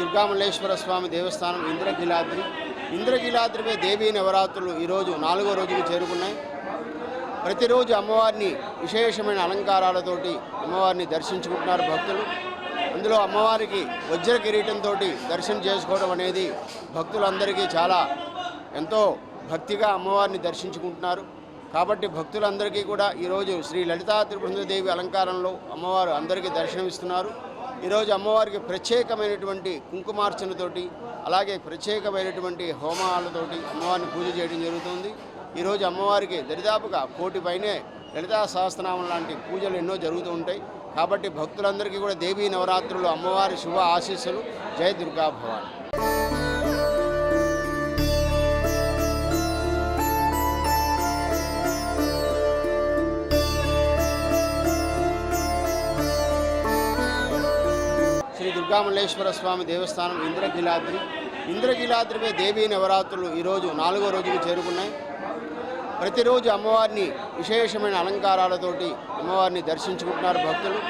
దుర్గామల్లేశ్వర స్వామి దేవస్థానం ఇంద్రగిలాద్రి ఇంద్రగిలాద్రిపై దేవీ నవరాత్రులు ఈరోజు నాలుగో రోజుకు చేరుకున్నాయి. ప్రతిరోజు అమ్మవారిని విశేషమైన అలంకారాలతోటి అమ్మవారిని దర్శించుకుంటున్నారు భక్తులు. అందులో అమ్మవారికి వజ్ర కిరీటంతో దర్శనం చేసుకోవడం అనేది భక్తులందరికీ చాలా ఎంతో భక్తిగా అమ్మవారిని దర్శించుకుంటున్నారు. కాబట్టి భక్తులందరికీ కూడా ఈరోజు శ్రీ లలితా త్రిపురదేవి అలంకారంలో అమ్మవారు అందరికీ దర్శనమిస్తున్నారు. ఈరోజు అమ్మవారికి ప్రత్యేకమైనటువంటి కుంకుమార్చనతోటి అలాగే ప్రత్యేకమైనటువంటి హోమాలతోటి అమ్మవారిని పూజ చేయడం జరుగుతుంది. ఈరోజు అమ్మవారికి దరిదాపుగా కోటి పైనే లలితా సహస్రనామం లాంటి పూజలు ఎన్నో జరుగుతూ ఉంటాయి. కాబట్టి భక్తులందరికీ కూడా దేవీ నవరాత్రులు అమ్మవారి శుభ ఆశీస్సులు. జయ దుర్గా భవాని. శ్రీ దుర్గామల్లేశ్వర స్వామి దేవస్థానం ఇంద్రగిలాద్రి. ఇంద్రగిలాద్రిపై దేవీ నవరాత్రులు ఈరోజు నాలుగో రోజుకు చేరుకున్నాయి. ప్రతిరోజు అమ్మవారిని విశేషమైన అలంకారాలతోటి అమ్మవారిని దర్శించుకుంటున్నారు భక్తులు.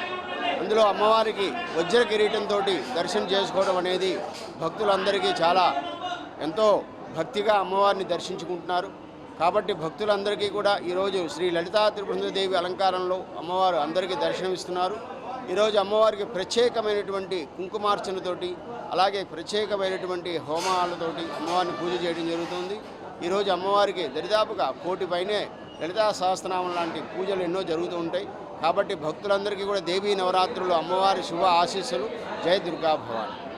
అందులో అమ్మవారికి వజ్ర కిరీటంతో దర్శనం చేసుకోవడం అనేది భక్తులందరికీ చాలా ఎంతో భక్తిగా అమ్మవారిని దర్శించుకుంటున్నారు. కాబట్టి భక్తులందరికీ కూడా ఈరోజు శ్రీ లలితా త్రిపురదేవి అలంకారంలో అమ్మవారు అందరికీ దర్శనమిస్తున్నారు. ఈరోజు అమ్మవారికి ప్రత్యేకమైనటువంటి కుంకుమార్చనతోటి అలాగే ప్రత్యేకమైనటువంటి హోమాలతోటి అమ్మవారిని పూజ చేయడం జరుగుతుంది. ఈరోజు అమ్మవారికి దరిదాపుగా కోటి పైనే లలితా సహస్రనామం లాంటి పూజలు ఎన్నో జరుగుతూ ఉంటాయి. కాబట్టి భక్తులందరికీ కూడా దేవీ నవరాత్రులు అమ్మవారి శుభ ఆశీస్సులు. జయ దుర్గా భవాని